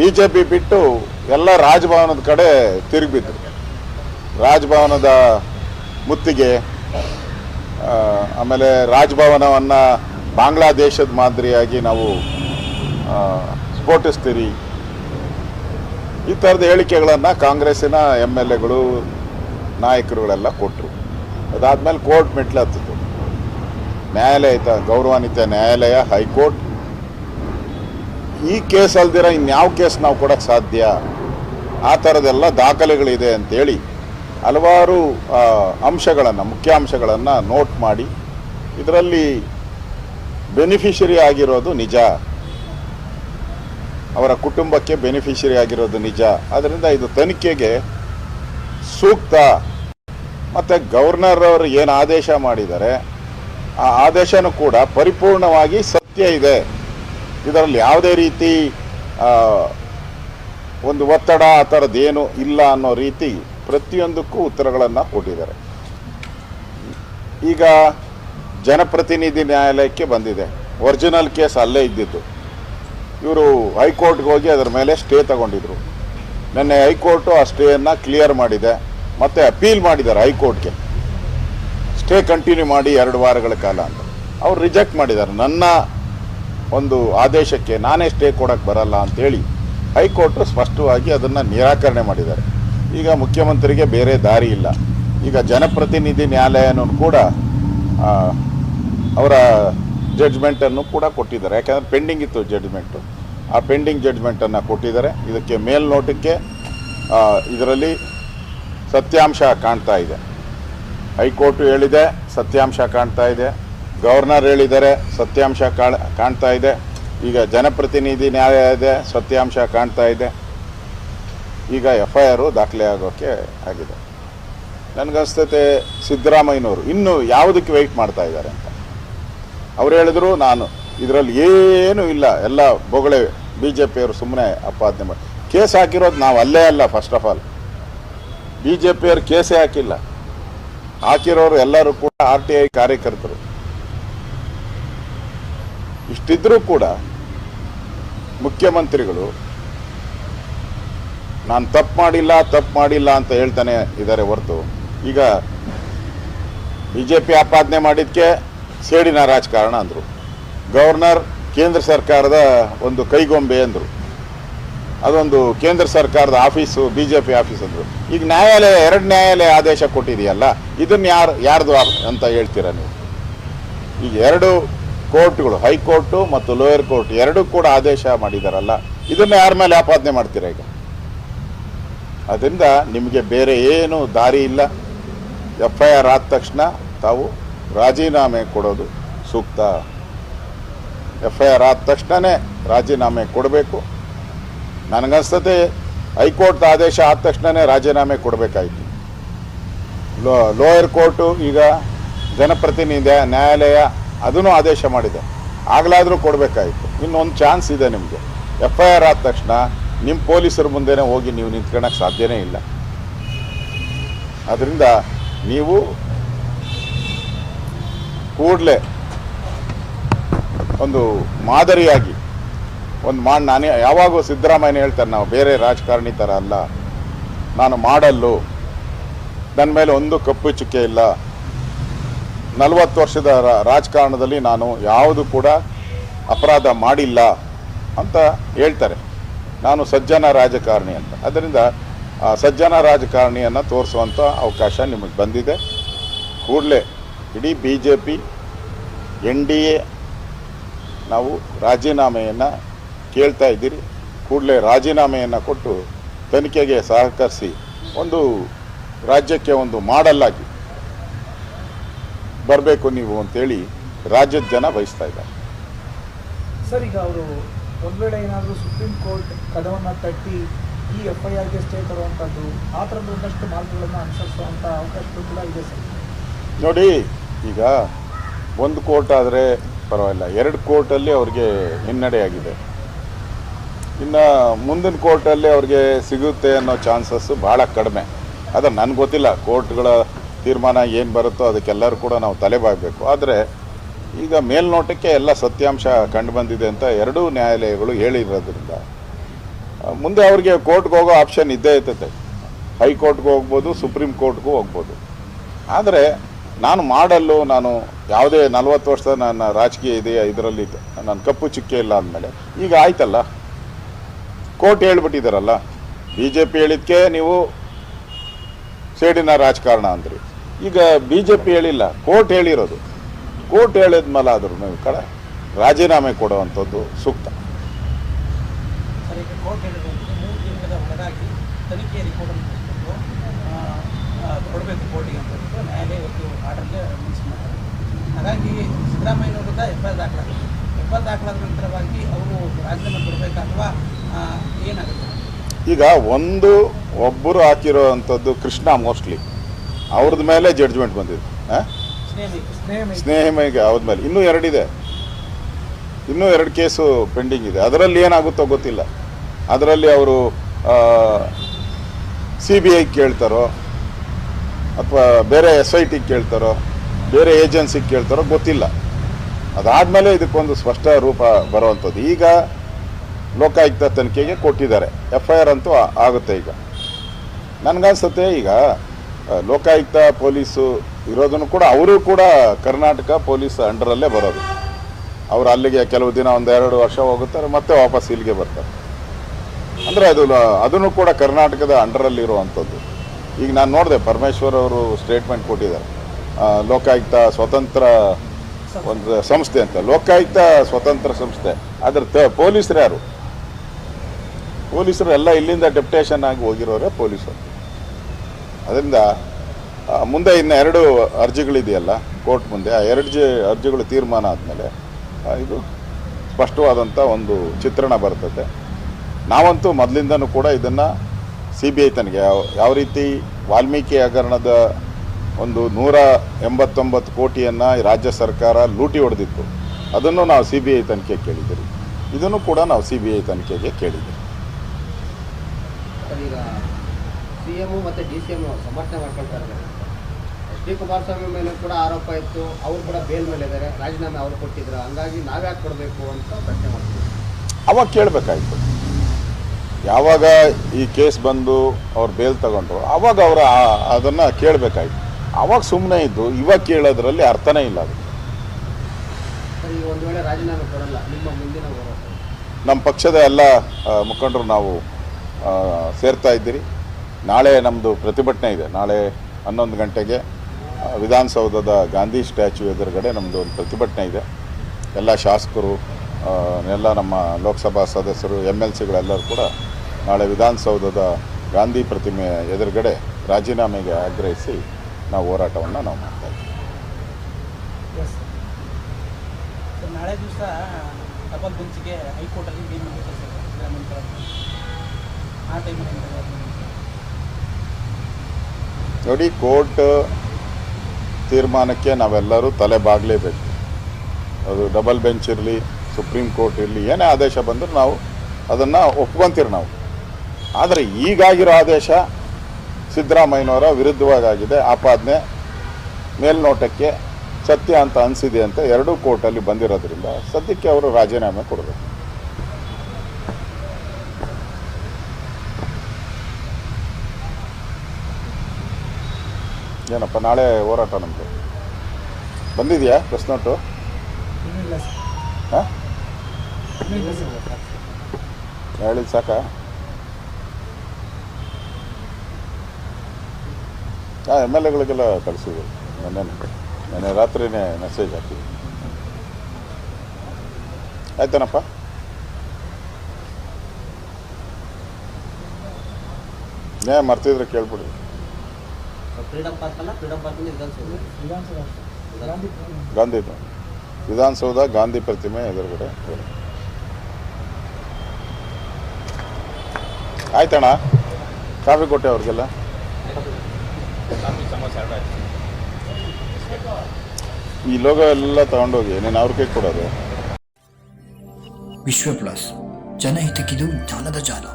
B J P ಬಿಟ್ಟು ಎಲ್ಲ ರಾಜಭವನದ ಕಡೆ ತಿರುಗಿಬಿದ್ರು ರಾಜಭವನದ ಮುತ್ತಿಗೆ ಆಮೇಲೆ ರಾಜಭವನವನ್ನು ಬಾಂಗ್ಲಾದೇಶದ ಮಾದರಿಯಾಗಿ ನಾವು ಸ್ಫೋಟಿಸ್ತೀರಿ. ಈ ಥರದ ಹೇಳಿಕೆಗಳನ್ನು ಕಾಂಗ್ರೆಸ್ಸಿನ ಎಂ ಎಲ್ ಎಗಳು, ನಾಯಕರುಗಳೆಲ್ಲ ಕೊಟ್ಟರು ಅದಾದಮೇಲೆ ಕೋರ್ಟ್ ಮೆಟ್ಲು ಹತ್ತಿತು ನ್ಯಾಯಾಲಯ, ಗೌರವಾನ್ವಿತ ನ್ಯಾಯಾಲಯ, ಹೈಕೋರ್ಟ್ ಈ ಕೇಸ್ ಅಲ್ದಿರ ಇನ್ಯಾವ ಕೇಸ್ ನಾವು ಕೊಡೋಕ್ಕೆ ಸಾಧ್ಯ? ಆ ಥರದೆಲ್ಲ ದಾಖಲೆಗಳಿದೆ ಅಂತೇಳಿ ಹಲವಾರು ಅಂಶಗಳನ್ನು ಮುಖ್ಯಾಂಶಗಳನ್ನು ನೋಟ್ ಮಾಡಿ ಇದರಲ್ಲಿ ಬೆನಿಫಿಷರಿ ಆಗಿರೋದು ನಿಜ. ಅವರ ಕುಟುಂಬಕ್ಕೆ ಬೆನಿಫಿಷರಿ ಆಗಿರೋದು ನಿಜ. ಅದರಿಂದ ಇದು ತನಿಖೆಗೆ ಸೂಕ್ತ. ಮತ್ತು ಗವರ್ನರ್ ಅವರು ಏನು ಆದೇಶ ಮಾಡಿದ್ದಾರೆ, ಆ ಆದೇಶನೂ ಕೂಡ ಪರಿಪೂರ್ಣವಾಗಿ ಸತ್ಯ ಇದೆ. ಇದರಲ್ಲಿ ಯಾವುದೇ ರೀತಿ ಒಂದು ಒತ್ತಡ ಆ ಥರದ್ದೇನು ಇಲ್ಲ ಅನ್ನೋ ರೀತಿ ಪ್ರತಿಯೊಂದಕ್ಕೂ ಉತ್ತರಗಳನ್ನು ಕೊಟ್ಟಿದ್ದಾರೆ. ಈಗ ಜನಪ್ರತಿನಿಧಿ ನ್ಯಾಯಾಲಯಕ್ಕೆ ಬಂದಿದೆ. ಒರಿಜಿನಲ್ ಕೇಸ್ ಅಲ್ಲೇ ಇದ್ದಿದ್ದು. ಇವರು ಹೈಕೋರ್ಟ್ಗೆ ಹೋಗಿ ಅದರ ಮೇಲೆ ಸ್ಟೇ ತಗೊಂಡಿದ್ರು. ನಿನ್ನೆ ಹೈಕೋರ್ಟು ಆ ಸ್ಟೇಯನ್ನು ಕ್ಲಿಯರ್ ಮಾಡಿದೆ. ಮತ್ತು ಅಪೀಲ್ ಮಾಡಿದ್ದಾರೆ ಹೈಕೋರ್ಟ್ಗೆ. ಸ್ಟೇ ಕಂಟಿನ್ಯೂ ಮಾಡಿ ಎರಡು ವಾರಗಳ ಕಾಲ ಅಂತ. ಅವ್ರು ರಿಜೆಕ್ಟ್ ಮಾಡಿದ್ದಾರೆ. ನನ್ನ ಒಂದು ಆದೇಶಕ್ಕೆ ನಾನೇ ಸ್ಟೇ ಕೊಡಕ್ಕೆ ಬರಲ್ಲ ಅಂತೇಳಿ ಹೈಕೋರ್ಟ್ ಸ್ಪಷ್ಟವಾಗಿ ಅದನ್ನು ನಿರಾಕರಣೆ ಮಾಡಿದ್ದಾರೆ. ಈಗ ಮುಖ್ಯಮಂತ್ರಿಗೆ ಬೇರೆ ದಾರಿ ಇಲ್ಲ. ಈಗ ಜನಪ್ರತಿನಿಧಿ ನ್ಯಾಯಾಲಯನೂ ಕೂಡ ಅವರ ಜಡ್ಜ್ಮೆಂಟನ್ನು ಕೂಡ ಕೊಟ್ಟಿದ್ದಾರೆ. ಯಾಕಂದರೆ ಪೆಂಡಿಂಗ್ ಇತ್ತು ಜಡ್ಜ್ಮೆಂಟು ಆ ಪೆಂಡಿಂಗ್ ಜಡ್ಜ್ಮೆಂಟನ್ನು ಕೊಟ್ಟಿದ್ದಾರೆ. ಇದಕ್ಕೆ ಮೇಲ್ನೋಟಕ್ಕೆ ಇದರಲ್ಲಿ ಸತ್ಯಾಂಶ ಕಾಣ್ತಾ ಇದೆ. ಹೈಕೋರ್ಟು ಹೇಳಿದೆ, ಸತ್ಯಾಂಶ ಕಾಣ್ತಾ ಇದೆ. ಗವರ್ನರ್ ಹೇಳಿದ್ದಾರೆ, ಸತ್ಯಾಂಶ ಕಾಣ್- ಕಾಣ್ತಾ ಇದೆ. ಈಗ ಜನಪ್ರತಿನಿಧಿ ನ್ಯಾಯ ಇದೆ, ಸತ್ಯಾಂಶ ಕಾಣ್ತಾ ಇದೆ. ಈಗ ಎಫ್ ಐ ಆರು ದಾಖಲೆ ಆಗೋಕ್ಕೆ ಆಗಿದೆ. ನನಗನ್ಸ್ತತೆ ಸಿದ್ದರಾಮಯ್ಯನವರು ಇನ್ನೂ ಯಾವುದಕ್ಕೆ ವೆಯ್ಟ್ ಮಾಡ್ತಾ ಇದ್ದಾರೆ ಅಂತ. ಅವ್ರು ಹೇಳಿದ್ರು, ನಾನು ಇದರಲ್ಲಿ ಏನೂ ಇಲ್ಲ, ಎಲ್ಲ ಬೊಗಳೆ ಬಿ ಜೆ ಪಿಯವರು ಸುಮ್ಮನೆ ಅಪಾದನೆ ಮಾಡಿ, ಕೇಸ್ ಹಾಕಿರೋದು ನಾವು ಅಲ್ಲೇ ಅಲ್ಲ first of all B J ಪಿಯವರು ಕೇಸೇ ಹಾಕಿಲ್ಲ. ಹಾಕಿರೋರು ಎಲ್ಲರೂ ಕೂಡ ಆರ್ ಟಿ ಐ ಕಾರ್ಯಕರ್ತರು. ಇಷ್ಟಿದ್ರೂ ಕೂಡ ಮುಖ್ಯಮಂತ್ರಿಗಳು, ನಾನು ತಪ್ಪು ಮಾಡಿಲ್ಲ ತಪ್ಪು ಮಾಡಿಲ್ಲ ಅಂತ ಹೇಳ್ತಾನೆ ಇದ್ದಾರೆ ಹೊರತು. ಈಗ ಬಿ ಜೆ ಪಿ ಆಪಾದನೆ ಮಾಡಿದ್ದಕ್ಕೆ ಸೇಡಿನ ರಾಜಕಾರಣ ಅಂದರು. ಗವರ್ನರ್ ಕೇಂದ್ರ ಸರ್ಕಾರದ ಒಂದು ಕೈಗೊಂಬೆ ಅಂದರು. ಅದೊಂದು ಕೇಂದ್ರ ಸರ್ಕಾರದ office B J P office ಅಂದರು. ಈಗ ನ್ಯಾಯಾಲಯ, ಎರಡು ನ್ಯಾಯಾಲಯ ಆದೇಶ ಕೊಟ್ಟಿದೆಯಲ್ಲ, ಇದನ್ನು ಯಾರು, ಯಾರ್ದು ಅಂತ ಹೇಳ್ತೀರಾ ನೀವು? ಈಗ ಎರಡು ಕೋರ್ಟ್ಗಳು ಹೈಕೋರ್ಟು ಮತ್ತು ಲೋಯರ್ ಕೋರ್ಟ್ ಎರಡೂ ಕೂಡ ಆದೇಶ ಮಾಡಿದಾರಲ್ಲ. ಇದನ್ನು ಯಾರ ಮೇಲೆ ಆಪಾದನೆ ಮಾಡ್ತೀರಾ ಈಗ? ಅದರಿಂದ ನಿಮಗೆ ಬೇರೆ ಏನು ದಾರಿ ಇಲ್ಲ. ಎಫ್ ಐ ಆರ್ ಆದ ತಕ್ಷಣ ತಾವು ರಾಜೀನಾಮೆ ಕೊಡೋದು ಸೂಕ್ತ. ಎಫ್ ಐ ಆರ್ ಆದ ತಕ್ಷಣವೇ ರಾಜೀನಾಮೆ ಕೊಡಬೇಕು. ನನಗನ್ಸ್ತತೆ ಹೈಕೋರ್ಟ್ ಆದೇಶ ಆದ ತಕ್ಷಣವೇ ರಾಜೀನಾಮೆ ಕೊಡಬೇಕಾಯಿತು. ಲೋಯರ್ ಕೋರ್ಟು ಈಗ ಜನಪ್ರತಿನಿಧಿ ನ್ಯಾಯಾಲಯ ಅದನ್ನು ಆದೇಶ ಮಾಡಿದೆ. ಆಗಲಾದರೂ ಕೊಡಬೇಕಾಯಿತು. ಇನ್ನೊಂದು ಚಾನ್ಸ್ ಇದೆ ನಿಮಗೆ. ಎಫ್ ಐ ಆರ್ ಆದ ತಕ್ಷಣ ನಿಮ್ಮ ಪೊಲೀಸರ ಮುಂದೆನೇ ಹೋಗಿ ನೀವು ನಿಂತ್ಕೊಳ್ಳೋಕ್ಕೆ ಸಾಧ್ಯನೇ ಇಲ್ಲ. ಅದರಿಂದ ನೀವು ಕೂಡಲೇ ಒಂದು ಮಾದರಿಯಾಗಿ ಒಂದು ಮಾಡಿ ನಾನೇ ಯಾವಾಗೂ ಸಿದ್ದರಾಮಯ್ಯ ಹೇಳ್ತಾರೆ, ನಾವು ಬೇರೆ ರಾಜಕಾರಣಿ ಥರ ಅಲ್ಲ. ನಾನು ಮಾಡಲ್ಲು. ನನ್ನ ಮೇಲೆ ಒಂದು ಕಪ್ಪು ಚುಕ್ಕೆ ಇಲ್ಲ. ನಲವತ್ತು ವರ್ಷದ ರಾಜಕಾರಣದಲ್ಲಿ ನಾನು ಯಾವುದು ಕೂಡ ಅಪರಾಧ ಮಾಡಿಲ್ಲ ಅಂತ ಹೇಳ್ತಾರೆ. ನಾನು ಸಜ್ಜನ ರಾಜಕಾರಣಿ ಅಂತ. ಅದರಿಂದ ಸಜ್ಜನ ರಾಜಕಾರಣಿಯನ್ನು ತೋರಿಸುವಂಥ ಅವಕಾಶ ನಿಮಗೆ ಬಂದಿದೆ. ಕೂಡಲೇ ಇಡೀ B J P N D A ನಾವು ರಾಜೀನಾಮೆಯನ್ನು ಕೇಳ್ತಾ ಇದ್ದೀರಿ. ಕೂಡಲೇ ರಾಜೀನಾಮೆಯನ್ನು ಕೊಟ್ಟು ತನಿಖೆಗೆ ಸಹಕರಿಸಿ ಒಂದು ರಾಜ್ಯಕ್ಕೆ ಒಂದು ಮಾಡಲ್ ಆಗಿ ಬರಬೇಕು ನೀವು ಅಂತೇಳಿ ರಾಜ್ಯದ ಜನ ಬಯಸ್ತಾ ಇದ್ದಾರೆ. ಸರ್ ಈಗ ಅವರು ಒಂದು ವೇಳೆ ಏನಾದರೂ ಸುಪ್ರೀಂ ಕೋರ್ಟ್ ಕದವನ್ನು ತಟ್ಟಿ ಈ ಎಫ್ ಐ ಆರ್ಗೆ ಸ್ಟೇ ತರುವಂಥದ್ದು ಆ ಥರದ ಒಂದಷ್ಟು ಮಾರ್ಗಗಳನ್ನು ಅನುಸರಿಸುವಂಥ ಅವಕಾಶಗಳು ಕೂಡ ಇದೆ ಸರ್. ನೋಡಿ ಈಗ ಒಂದು ಕೋರ್ಟ್ ಆದರೆ ಪರವಾಗಿಲ್ಲ ಎರಡು ಕೋರ್ಟಲ್ಲಿ ಅವ್ರಿಗೆ ಹಿನ್ನಡೆಯಾಗಿದೆ. ಇನ್ನು ಮುಂದಿನ ಕೋರ್ಟಲ್ಲಿ ಅವ್ರಿಗೆ ಸಿಗುತ್ತೆ ಅನ್ನೋ ಚಾನ್ಸಸ್ಸು ಭಾಳ ಕಡಿಮೆ. ಅದು ನನಗೆ ಗೊತ್ತಿಲ್ಲ ಕೋರ್ಟ್ಗಳ ತೀರ್ಮಾನ ಏನು ಬರುತ್ತೋ ಅದಕ್ಕೆಲ್ಲರೂ ಕೂಡ ನಾವು ತಲೆಬಾಗಬೇಕು ಆದರೆ ಈಗ ಮೇಲ್ನೋಟಕ್ಕೆ ಎಲ್ಲ ಸತ್ಯಾಂಶ ಕಂಡು ಬಂದಿದೆ ಅಂತ ಎರಡೂ ನ್ಯಾಯಾಲಯಗಳು ಹೇಳಿರೋದ್ರಿಂದ, ಮುಂದೆ ಅವ್ರಿಗೆ ಕೋರ್ಟ್ಗೆ ಹೋಗೋ ಆಪ್ಷನ್ ಇದ್ದೇ ಇರ್ತೈತೆ ಹೈಕೋರ್ಟ್ಗೆ ಹೋಗ್ಬೋದು, ಸುಪ್ರೀಂ ಕೋರ್ಟ್ಗೂ ಹೋಗ್ಬೋದು. ಆದರೆ ನಾನು ಮಾಡಲ್ಲು, ನಾನು ಯಾವುದೇ ನಲವತ್ತು ವರ್ಷದ ನನ್ನ ರಾಜಕೀಯ ಇದೆಯಾ, ಇದರಲ್ಲಿ ನನ್ನ ಕಪ್ಪು ಚುಕ್ಕೆ ಇಲ್ಲ ಅಂದಮೇಲೆ, ಈಗ ಆಯ್ತಲ್ಲ? ಕೋರ್ಟ್ ಹೇಳ್ಬಿಟ್ಟಿದ್ದಾರಲ್ಲ ಬಿ ಜೆ ಪಿ ಹೇಳಿದ್ಕೆ ನೀವು ಸೇಡಿನ ರಾಜಕಾರಣ ಅಂದ್ರಿ. ಈಗ ಬಿ ಜೆ ಪಿ ಹೇಳಿಲ್ಲ ಕೋರ್ಟ್ ಹೇಳಿರೋದು. ಕೋರ್ಟ್ ಹೇಳಿದ್ಮೇಲೆ ಆದ್ರೂ ನೀವು ಕಡೆ ರಾಜೀನಾಮೆ ಕೊಡುವಂಥದ್ದು ಸೂಕ್ತ. ಹಾಗಾಗಿ ಸಿದ್ದರಾಮಯ್ಯ ವಿರುದ್ಧ ಎಫ್ ಐ ದಾಖಲಾಗಿದೆ. ಎಫ್ ಐ ದಾಖಲಾದ ನಂತರವಾಗಿ ಅವರು ರಾಜೀನಾಮೆ ಕೊಡಬೇಕಾ ಅಥವಾ ಏನಾಗುತ್ತೆ? ಈಗ ಒಂದು ಒಬ್ಬರು ಹಾಕಿರೋ ಅಂಥದ್ದು ಕೃಷ್ಣ ಮೋಸ್ಟ್ಲಿ. ಅವ್ರದ್ದು ಮೇಲೆ ಜಡ್ಜ್ಮೆಂಟ್ ಬಂದಿದೆ. ಆ? ಸ್ನೇಹ ಸ್ನೇಹ ಸ್ನೇಹಮಯಿಗೆ ಅವ್ರ ಮೇಲೆ ಇನ್ನೂ ಎರಡಿದೆ. ಇನ್ನೂ ಎರಡು ಕೇಸು ಪೆಂಡಿಂಗ್ ಇದೆ. ಅದರಲ್ಲಿ ಏನಾಗುತ್ತೋ ಗೊತ್ತಿಲ್ಲ. ಅದರಲ್ಲಿ ಅವರು ಸಿ ಬಿ ಐ ಕೇಳ್ತಾರೋ ಅಥವಾ ಬೇರೆ ಎಸ್ ಐ ಟಿಗೆ ಕೇಳ್ತಾರೋ ಬೇರೆ ಏಜೆನ್ಸಿಗೆ ಕೇಳ್ತಾರೋ ಗೊತ್ತಿಲ್ಲ. ಅದಾದಮೇಲೆ ಇದಕ್ಕೊಂದು ಸ್ಪಷ್ಟ ರೂಪ ಬರುವಂಥದ್ದು. ಈಗ ಲೋಕಾಯುಕ್ತ ತನಿಖೆಗೆ ಕೊಟ್ಟಿದ್ದಾರೆ. ಎಫ್ ಐ ಆರ್ ಅಂತೂ ಆಗುತ್ತೆ ಈಗ. ನನಗನ್ಸುತ್ತೆ ಈಗ ಲೋಕಾಯುಕ್ತ ಪೊಲೀಸು ಇರೋದನ್ನು ಕೂಡ ಅವರು ಕೂಡ ಕರ್ನಾಟಕ ಪೊಲೀಸ್ ಅಂಡರಲ್ಲೇ ಬರೋದು. ಅವರು ಅಲ್ಲಿಗೆ ಕೆಲವು ದಿನ ಒಂದೆರಡು ವರ್ಷ ಹೋಗುತ್ತಾರೆ, ಮತ್ತೆ ವಾಪಸ್ ಇಲ್ಲಿಗೆ ಬರ್ತಾರೆ. ಅಂದರೆ ಅದು ಅದನ್ನು ಕೂಡ ಕರ್ನಾಟಕದ ಅಂಡರಲ್ಲಿ ಇರುವಂಥದ್ದು. ಈಗ ನಾನು ನೋಡಿದೆ, ಪರಮೇಶ್ವರ್ ಅವರು ಸ್ಟೇಟ್ಮೆಂಟ್ ಕೊಟ್ಟಿದ್ದಾರೆ. ಲೋಕಾಯುಕ್ತ ಸ್ವತಂತ್ರ ಒಂದು ಸಂಸ್ಥೆ ಅಂತ. ಲೋಕಾಯುಕ್ತ ಸ್ವತಂತ್ರ ಸಂಸ್ಥೆ. ಅದ್ರ ತ, ಪೊಲೀಸರು ಯಾರು? ಪೊಲೀಸರು ಎಲ್ಲ ಇಲ್ಲಿಂದ ಡೆಪ್ಟೇಷನ್ ಆಗಿ ಹೋಗಿರೋರೆ ಪೊಲೀಸರು. ಅದರಿಂದ ಮುಂದೆ ಇನ್ನು ಎರಡು ಅರ್ಜಿಗಳಿದೆಯಲ್ಲ, ಕೋರ್ಟ್ ಮುಂದೆ, ಆ ಎರಡು ಜಿ, ಅರ್ಜಿಗಳು ತೀರ್ಮಾನ ಆದಮೇಲೆ ಇದು ಸ್ಪಷ್ಟವಾದಂಥ ಒಂದು ಚಿತ್ರಣ ಬರ್ತದೆ. ನಾವಂತೂ ಮೊದಲಿಂದನೂ ಕೂಡ ಇದನ್ನು ಸಿ ಬಿ ಐ ತನಿಖೆ, ಯಾವ ಯಾವ ರೀತಿ ವಾಲ್ಮೀಕಿ ಹಗರಣದ ಒಂದು ನೂರ ಎಂಬತ್ತೊಂಬತ್ತು ಕೋಟಿಯನ್ನು ರಾಜ್ಯ ಸರ್ಕಾರ ಲೂಟಿ ಹೊಡೆದಿತ್ತು. ಅದನ್ನು ನಾವು ಸಿ ಬಿ ಐ ತನಿಖೆ ಕೇಳಿದ್ದೀರಿ. ಇದನ್ನು ಕೂಡ ನಾವು ಸಿ ಬಿ ಐ ತನಿಖೆಗೆ ಈಗ ಸಿ ಎಂ ಮತ್ತು ಡಿ ಸಿ ಎಂ ಸಮರ್ಥನೆ ಮಾಡ್ಕೊಳ್ತಾ ಇದ್ದಾರೆ ಎಚ್ ಡಿ ಕುಮಾರಸ್ವಾಮಿ ಮೇಲೆ ಕೂಡ ಆರೋಪ ಇತ್ತು. ಅವರು ಕೂಡ ಬೇಲ್ ಮೇಲೆ ಇದ್ದಾರೆ. ರಾಜೀನಾಮೆ ಅವ್ರು ಕೊಟ್ಟಿದ್ರು. ಹಂಗಾಗಿ ನಾವ್ಯಾಕೆ ಕೊಡಬೇಕು ಅಂತ ಪ್ರಶ್ನೆ ಮಾಡ್ತೀವಿ. ಅವಾಗ ಕೇಳಬೇಕಾಯ್ತು. ಯಾವಾಗ ಈ ಕೇಸ್ ಬಂದು ಅವ್ರು ಬೇಲ್ ತಗೊಂಡ್ರು ಅವಾಗ ಅವರ ಅದನ್ನು ಕೇಳಬೇಕಾಯ್ತು. ಅವಾಗ ಸುಮ್ಮನೆ ಇದ್ದು ಇವಾಗ ಕೇಳೋದ್ರಲ್ಲಿ ಅರ್ಥನೇ ಇಲ್ಲ ಅದು. ಒಂದು ವೇಳೆ ರಾಜೀನಾಮೆ ಕೊಡಲ್ಲ ನಿಮ್ಮ ಮುಂದಿನ ನಮ್ಮ ಪಕ್ಷದ ಎಲ್ಲ ಮುಖಂಡರು ನಾವು ಸೇರ್ತಾ ಇದ್ದೀರಿ. ನಾಳೆ ನಮ್ಮದು ಪ್ರತಿಭಟನೆ ಇದೆ. ನಾಳೆ ಹನ್ನೊಂದು ಗಂಟೆಗೆ ವಿಧಾನಸೌಧದ ಗಾಂಧಿ ಸ್ಟ್ಯಾಚ್ಯೂ ಎದುರುಗಡೆ ನಮ್ಮದು ಒಂದು ಪ್ರತಿಭಟನೆ ಇದೆ. ಎಲ್ಲ ಶಾಸಕರು ಎಲ್ಲ ನಮ್ಮ ಲೋಕಸಭಾ ಸದಸ್ಯರು ಎಂ ಎಲ್ ಸಿಗಳೆಲ್ಲರೂ ಕೂಡ ನಾಳೆ ವಿಧಾನಸೌಧದ ಗಾಂಧಿ ಪ್ರತಿಮೆ ಎದುರುಗಡೆ ರಾಜೀನಾಮೆಗೆ ಆಗ್ರಹಿಸಿ ನಾವು ಹೋರಾಟವನ್ನು ನಾವು ಮಾಡ್ತಾ ಇದ್ದೀವಿ ಎಸ್ ಸರ್ ನಾಳೆ ದಿವಸ ಡಬಲ್ ಬೆಂಚ್ಗೆ ಹೈಕೋರ್ಟಲ್ಲಿ ಏನು ಮಾಡಬೇಕು ಸರ್ ಸಿದ್ದರಾಮಯ್ಯ ಪರ. ಆ ಟೈಮಲ್ಲಿ ಏನು ಮಾಡೋದು? ನೋಡಿ, ಕೋರ್ಟ್ ತೀರ್ಮಾನಕ್ಕೆ ನಾವೆಲ್ಲರೂ ತಲೆ ಬಾಗಲೇಬೇಕು. ಅದು ಡಬಲ್ ಬೆಂಚ್ ಇರಲಿ, ಸುಪ್ರೀಂ ಕೋರ್ಟ್ ಇರಲಿ, ಏನೇ ಆದೇಶ ಬಂದರೂ ನಾವು ಅದನ್ನು ಒಪ್ಕೊಂತೀರಿ ನಾವು. ಆದರೆ ಈಗಾಗಿರೋ ಆದೇಶ ಸಿದ್ದರಾಮಯ್ಯನವರ ವಿರುದ್ಧವಾಗಿದೆ. ಆಪಾದನೆ ಮೇಲ್ನೋಟಕ್ಕೆ ಸತ್ಯ ಅಂತ ಅನಿಸಿದೆ ಅಂತ ಎರಡೂ ಕೋರ್ಟಲ್ಲಿ ಬಂದಿರೋದ್ರಿಂದ ಸದ್ಯಕ್ಕೆ ಅವರು ರಾಜೀನಾಮೆ ಕೊಡಬೇಕು. ಏನಪ್ಪ ನಾಳೆ ಹೋರಾಟ ನಮ್ಮದು ಬಂದಿದೆಯಾ ಪ್ರೆಸ್ ನೋಟು ಹಾಂ? ಹೇಳಿದ ಸಾಕಾ? ಹಾಂ ಎಂ ಎಲ್ ಎಗಳಿಗೆಲ್ಲ ಕಳಿಸಿದ್ರು. ನೆನ್ನೆ ನೆನ್ನೆ ರಾತ್ರಿನೇ ಮೆಸೇಜ್ ಹಾಕಿದ್ವಿ ಆಯ್ತಾನಪ್ಪ? ಏ ಮರ್ತಿದ್ರೆ ಕೇಳ್ಬಿಡಿ. ಫ್ರೀಡಮ್ ಪಾರ್ಕ್ ಅಲ್ಲ ಫ್ರೀಡಮ್ ಪಾರ್ಕ್ ವಿಧಾನಸೌಧ. ವಿಧಾನಸಭಾ ಗಾಂಧಿ ವಿಧಾನಸೌಧ ಗಾಂಧಿ ಪ್ರತಿಮೆ ಎದುರುಗಡೆ. ಆಯ್ತಣ್ಣ. ಕಾಫಿ ಕೊಟ್ಟೆ ಅವ್ರಿಗೆಲ್ಲ. ಈ ಲೋಗ ಎಲ್ಲ ತಗೊಂಡೋಗಿ ನೀನು ಅವ್ರಿಗೆ ಕೊಡೋದು. ವಿಶ್ವ ಪ್ಲಸ್ ಜನಹಿತಕ್ಕಿದು ಜ್ಞಾನದ ಜಾಲ.